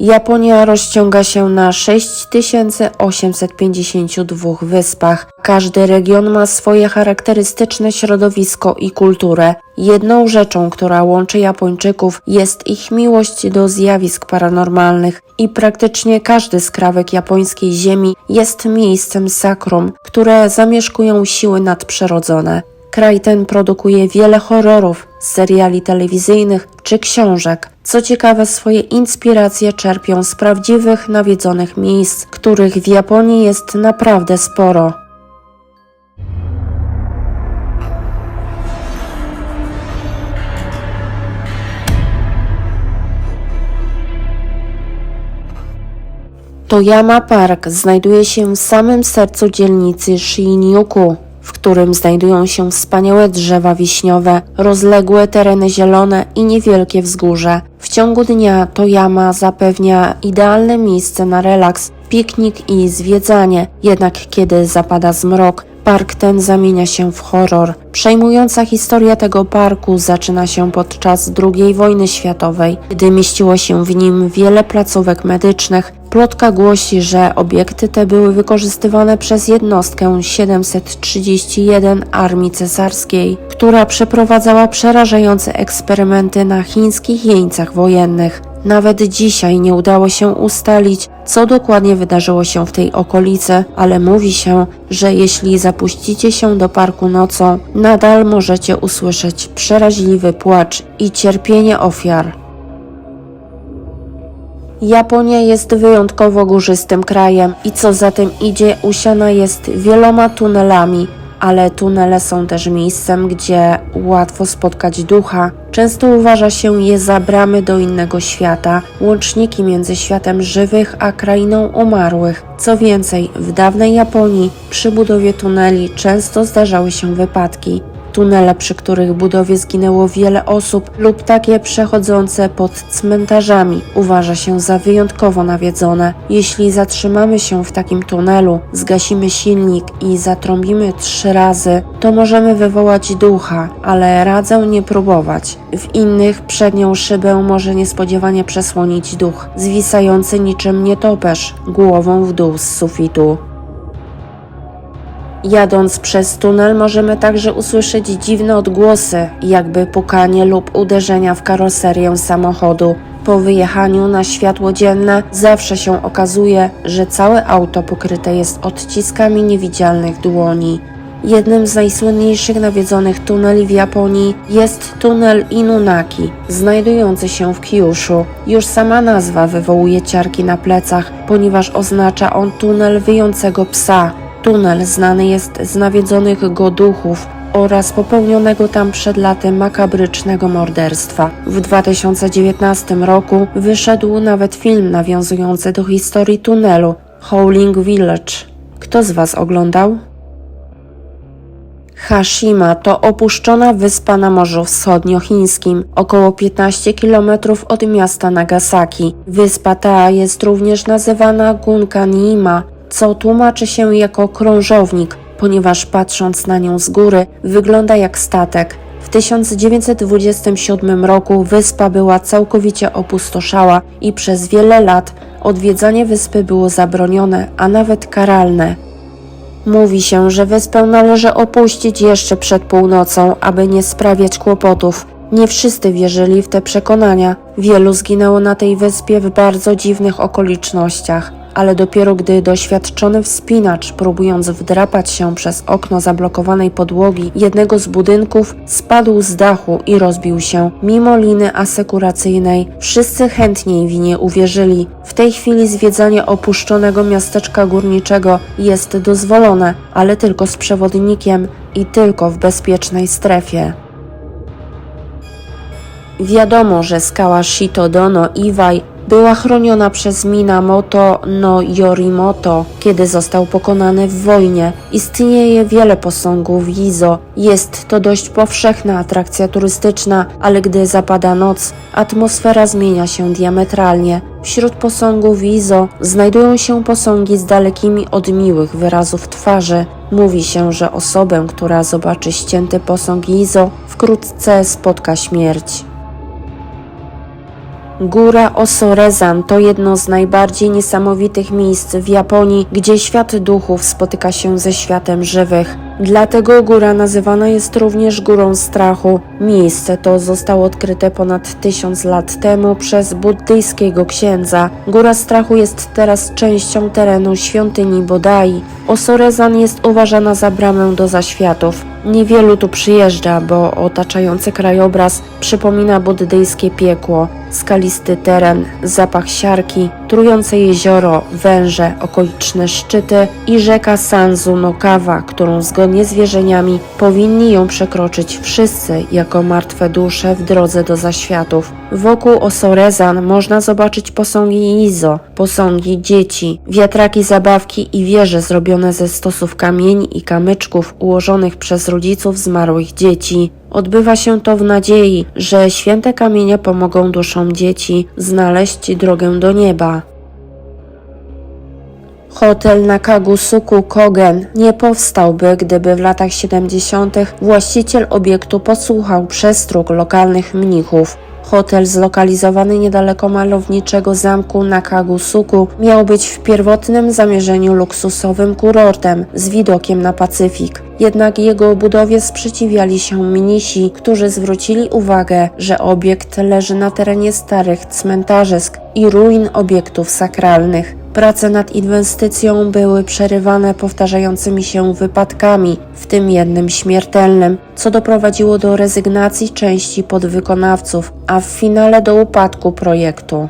Japonia rozciąga się na 6852 wyspach. Każdy region ma swoje charakterystyczne środowisko i kulturę. Jedną rzeczą, która łączy Japończyków, jest ich miłość do zjawisk paranormalnych i praktycznie każdy skrawek japońskiej ziemi jest miejscem sakrum, które zamieszkują siły nadprzyrodzone. Kraj ten produkuje wiele horrorów, seriali telewizyjnych czy książek. Co ciekawe, swoje inspiracje czerpią z prawdziwych, nawiedzonych miejsc, których w Japonii jest naprawdę sporo. Toyama Park znajduje się w samym sercu dzielnicy Shinjuku, w którym znajdują się wspaniałe drzewa wiśniowe, rozległe tereny zielone i niewielkie wzgórze. W ciągu dnia Toyama zapewnia idealne miejsce na relaks, piknik i zwiedzanie, jednak kiedy zapada zmrok, Park ten zamienia się w horror. Przejmująca historia tego parku zaczyna się podczas II wojny światowej, gdy mieściło się w nim wiele placówek medycznych. Plotka głosi, że obiekty te były wykorzystywane przez jednostkę 731 Armii Cesarskiej, która przeprowadzała przerażające eksperymenty na chińskich jeńcach wojennych. Nawet dzisiaj nie udało się ustalić, co dokładnie wydarzyło się w tej okolicy, ale mówi się, że jeśli zapuścicie się do parku nocą, nadal możecie usłyszeć przeraźliwy płacz i cierpienie ofiar. Japonia jest wyjątkowo górzystym krajem i co za tym idzie, usiana jest wieloma tunelami, ale tunele są też miejscem, gdzie łatwo spotkać ducha. Często uważa się je za bramy do innego świata, łączniki między światem żywych a krainą umarłych. Co więcej, w dawnej Japonii przy budowie tuneli często zdarzały się wypadki. Tunele, przy których budowie zginęło wiele osób lub takie przechodzące pod cmentarzami uważa się za wyjątkowo nawiedzone. Jeśli zatrzymamy się w takim tunelu, zgasimy silnik i zatrąbimy trzy razy, to możemy wywołać ducha, ale radzę nie próbować. W innych przednią szybę może niespodziewanie przesłonić duch, zwisający niczym nietoperz, głową w dół z sufitu. Jadąc przez tunel możemy także usłyszeć dziwne odgłosy, jakby pukanie lub uderzenia w karoserię samochodu. Po wyjechaniu na światło dzienne zawsze się okazuje, że całe auto pokryte jest odciskami niewidzialnych dłoni. Jednym z najsłynniejszych nawiedzonych tuneli w Japonii jest tunel Inunaki, znajdujący się w Kyushu. Już sama nazwa wywołuje ciarki na plecach, ponieważ oznacza on tunel wyjącego psa. Tunel znany jest z nawiedzonych go duchów oraz popełnionego tam przed laty makabrycznego morderstwa. W 2019 roku wyszedł nawet film nawiązujący do historii tunelu Howling Village. Kto z Was oglądał? Hashima to opuszczona wyspa na Morzu Wschodniochińskim, około 15 km od miasta Nagasaki. Wyspa ta jest również nazywana Gunkanima, co tłumaczy się jako krążownik, ponieważ patrząc na nią z góry wygląda jak statek. W 1927 roku wyspa była całkowicie opustoszała i przez wiele lat odwiedzanie wyspy było zabronione, a nawet karalne. Mówi się, że wyspę należy opuścić jeszcze przed północą, aby nie sprawiać kłopotów. Nie wszyscy wierzyli w te przekonania. Wielu zginęło na tej wyspie w bardzo dziwnych okolicznościach, ale dopiero gdy doświadczony wspinacz, próbując wdrapać się przez okno zablokowanej podłogi jednego z budynków, spadł z dachu i rozbił się. Mimo liny asekuracyjnej, wszyscy chętniej w nie uwierzyli. W tej chwili zwiedzanie opuszczonego miasteczka górniczego jest dozwolone, ale tylko z przewodnikiem i tylko w bezpiecznej strefie. Wiadomo, że skała Shitodono Iwai była chroniona przez Minamoto no Yorimoto, kiedy został pokonany w wojnie. Istnieje wiele posągów Izo. Jest to dość powszechna atrakcja turystyczna, ale gdy zapada noc, atmosfera zmienia się diametralnie. Wśród posągów Izo znajdują się posągi z dalekimi od miłych wyrazów twarzy. Mówi się, że osobę, która zobaczy ścięty posąg Izo, wkrótce spotka śmierć. Góra Osorezan to jedno z najbardziej niesamowitych miejsc w Japonii, gdzie świat duchów spotyka się ze światem żywych. Dlatego góra nazywana jest również Górą Strachu. Miejsce to zostało odkryte ponad tysiąc lat temu przez buddyjskiego księdza. Góra Strachu jest teraz częścią terenu świątyni Bodai. Osorezan jest uważana za bramę do zaświatów. Niewielu tu przyjeżdża, bo otaczający krajobraz przypomina buddyjskie piekło. Skalisty teren, zapach siarki, trujące jezioro, węże, okoliczne szczyty i rzeka Sanzu no Kawa, którą zgodnie z wierzeniami powinni ją przekroczyć wszyscy jako martwe dusze w drodze do zaświatów. Wokół Osorezan można zobaczyć posągi Izo, posągi dzieci, wiatraki zabawki i wieże zrobione ze stosów kamieni i kamyczków ułożonych przez rodziców zmarłych dzieci. Odbywa się to w nadziei, że święte kamienie pomogą duszom dzieci znaleźć drogę do nieba. Hotel na Kagusuku Kogen nie powstałby, gdyby w latach 70. właściciel obiektu posłuchał przestróg lokalnych mnichów. Hotel zlokalizowany niedaleko malowniczego zamku na Kagusuku miał być w pierwotnym zamierzeniu luksusowym kurortem z widokiem na Pacyfik. Jednak jego budowie sprzeciwiali się mnisi, którzy zwrócili uwagę, że obiekt leży na terenie starych cmentarzysk i ruin obiektów sakralnych. Prace nad inwestycją były przerywane powtarzającymi się wypadkami, w tym jednym śmiertelnym, co doprowadziło do rezygnacji części podwykonawców, a w finale do upadku projektu.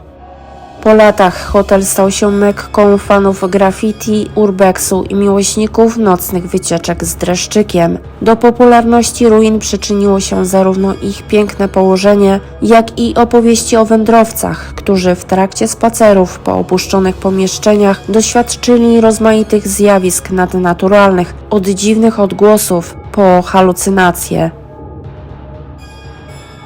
Po latach hotel stał się mekką fanów graffiti, urbexu i miłośników nocnych wycieczek z dreszczykiem. Do popularności ruin przyczyniło się zarówno ich piękne położenie, jak i opowieści o wędrowcach, którzy w trakcie spacerów po opuszczonych pomieszczeniach doświadczyli rozmaitych zjawisk nadnaturalnych, od dziwnych odgłosów po halucynacje.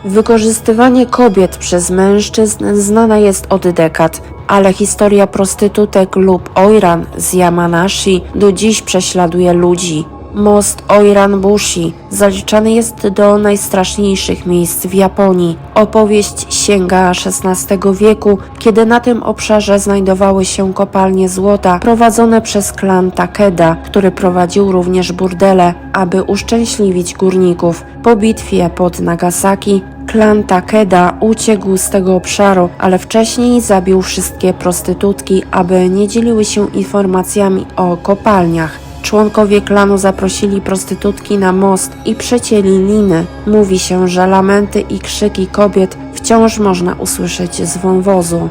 Wykorzystywanie kobiet przez mężczyzn znana jest od dekad, ale historia prostytutek lub ojran z Yamanashi do dziś prześladuje ludzi. Most Oiran Bushi zaliczany jest do najstraszniejszych miejsc w Japonii. Opowieść sięga XVI wieku, kiedy na tym obszarze znajdowały się kopalnie złota prowadzone przez klan Takeda, który prowadził również burdele, aby uszczęśliwić górników. Po bitwie pod Nagasaki Klan Takeda uciekł z tego obszaru, ale wcześniej zabił wszystkie prostytutki, aby nie dzieliły się informacjami o kopalniach. Członkowie klanu zaprosili prostytutki na most i przecięli liny. Mówi się, że lamenty i krzyki kobiet wciąż można usłyszeć z wąwozu.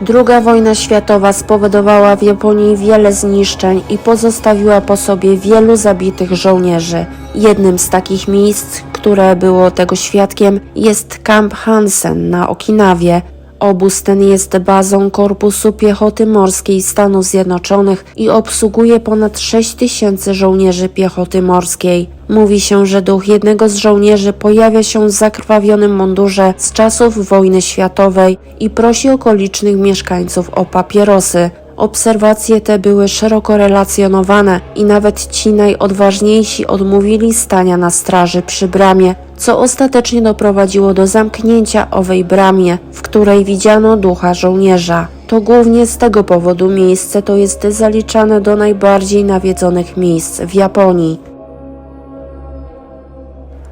Druga wojna światowa spowodowała w Japonii wiele zniszczeń i pozostawiła po sobie wielu zabitych żołnierzy. Jednym z takich miejsc, które było tego świadkiem, jest Camp Hansen na Okinawie. Obóz ten jest bazą Korpusu Piechoty Morskiej Stanów Zjednoczonych i obsługuje ponad 6 tysięcy żołnierzy piechoty morskiej. Mówi się, że duch jednego z żołnierzy pojawia się w zakrwawionym mundurze z czasów wojny światowej i prosi okolicznych mieszkańców o papierosy. Obserwacje te były szeroko relacjonowane i nawet ci najodważniejsi odmówili stania na straży przy bramie, co ostatecznie doprowadziło do zamknięcia owej bramie, w której widziano ducha żołnierza. To głównie z tego powodu miejsce to jest zaliczane do najbardziej nawiedzonych miejsc w Japonii.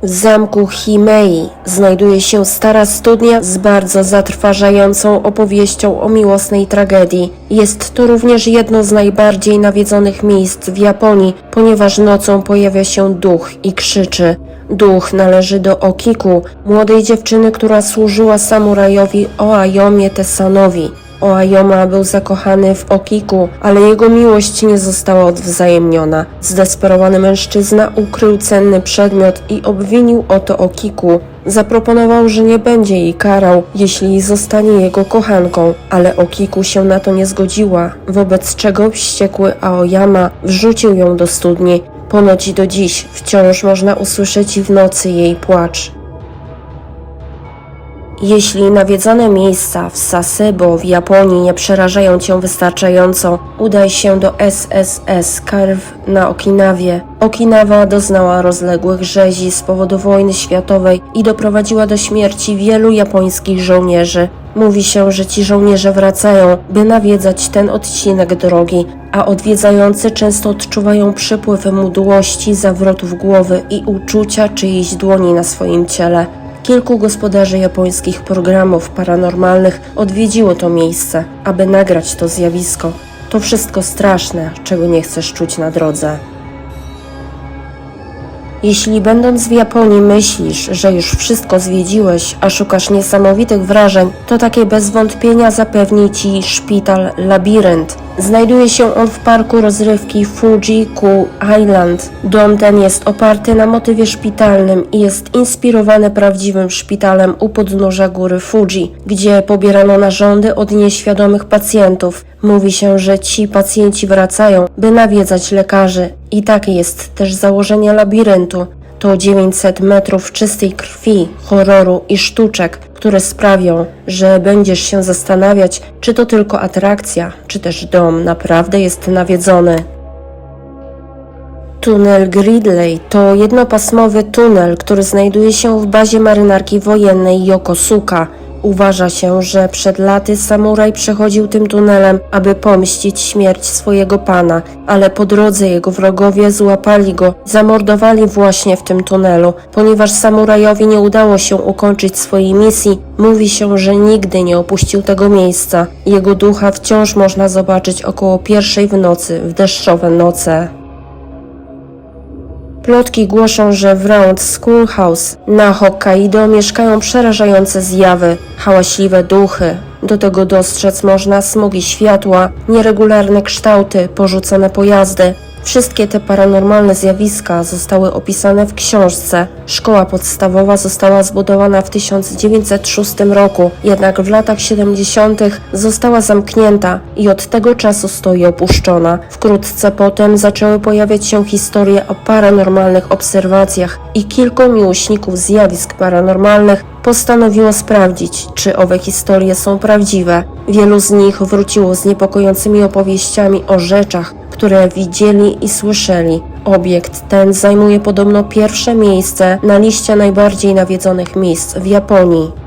W zamku Himei znajduje się stara studnia z bardzo zatrważającą opowieścią o miłosnej tragedii. Jest to również jedno z najbardziej nawiedzonych miejsc w Japonii, ponieważ nocą pojawia się duch i krzyczy. Duch należy do Okiku, młodej dziewczyny, która służyła samurajowi Oayomie Tesanowi. Oayoma był zakochany w Okiku, ale jego miłość nie została odwzajemniona. Zdesperowany mężczyzna ukrył cenny przedmiot i obwinił o to Okiku. Zaproponował, że nie będzie jej karał, jeśli zostanie jego kochanką, ale Okiku się na to nie zgodziła, wobec czego wściekły Aoyama wrzucił ją do studni. Ponoć do dziś wciąż można usłyszeć w nocy jej płacz. Jeśli nawiedzone miejsca w Sasebo w Japonii nie przerażają Cię wystarczająco, udaj się do SSS Karw na Okinawie. Okinawa doznała rozległych rzezi z powodu wojny światowej i doprowadziła do śmierci wielu japońskich żołnierzy. Mówi się, że ci żołnierze wracają, by nawiedzać ten odcinek drogi, a odwiedzający często odczuwają przypływ mdłości, zawrotów głowy i uczucia czyjejś dłoni na swoim ciele. Kilku gospodarzy japońskich programów paranormalnych odwiedziło to miejsce, aby nagrać to zjawisko. To wszystko straszne, czego nie chcesz czuć na drodze. Jeśli będąc w Japonii myślisz, że już wszystko zwiedziłeś, a szukasz niesamowitych wrażeń, to takie bez wątpienia zapewni Ci szpital Labirynt. Znajduje się on w parku rozrywki Fuji-ku Island. Dom ten jest oparty na motywie szpitalnym i jest inspirowany prawdziwym szpitalem u podnóża góry Fuji, gdzie pobierano narządy od nieświadomych pacjentów. Mówi się, że ci pacjenci wracają, by nawiedzać lekarzy. I takie jest też założenie labiryntu. To 900 metrów czystej krwi, horroru i sztuczek, które sprawią, że będziesz się zastanawiać, czy to tylko atrakcja, czy też dom naprawdę jest nawiedzony. Tunel Gridley to jednopasmowy tunel, który znajduje się w bazie marynarki wojennej Yokosuka. Uważa się, że przed laty samuraj przechodził tym tunelem, aby pomścić śmierć swojego pana, ale po drodze jego wrogowie złapali go zamordowali właśnie w tym tunelu. Ponieważ samurajowi nie udało się ukończyć swojej misji, mówi się, że nigdy nie opuścił tego miejsca. Jego ducha wciąż można zobaczyć około pierwszej w nocy, w deszczowe noce. Plotki głoszą, że w Round Schoolhouse na Hokkaido mieszkają przerażające zjawy, hałaśliwe duchy. Do tego dostrzec można smugi światła, nieregularne kształty, porzucone pojazdy. Wszystkie te paranormalne zjawiska zostały opisane w książce. Szkoła podstawowa została zbudowana w 1906 roku, jednak w latach 70. została zamknięta i od tego czasu stoi opuszczona. Wkrótce potem zaczęły pojawiać się historie o paranormalnych obserwacjach i kilku miłośników zjawisk paranormalnych postanowiło sprawdzić, czy owe historie są prawdziwe. Wielu z nich wróciło z niepokojącymi opowieściami o rzeczach, które widzieli i słyszeli. Obiekt ten zajmuje podobno pierwsze miejsce na liście najbardziej nawiedzonych miejsc w Japonii.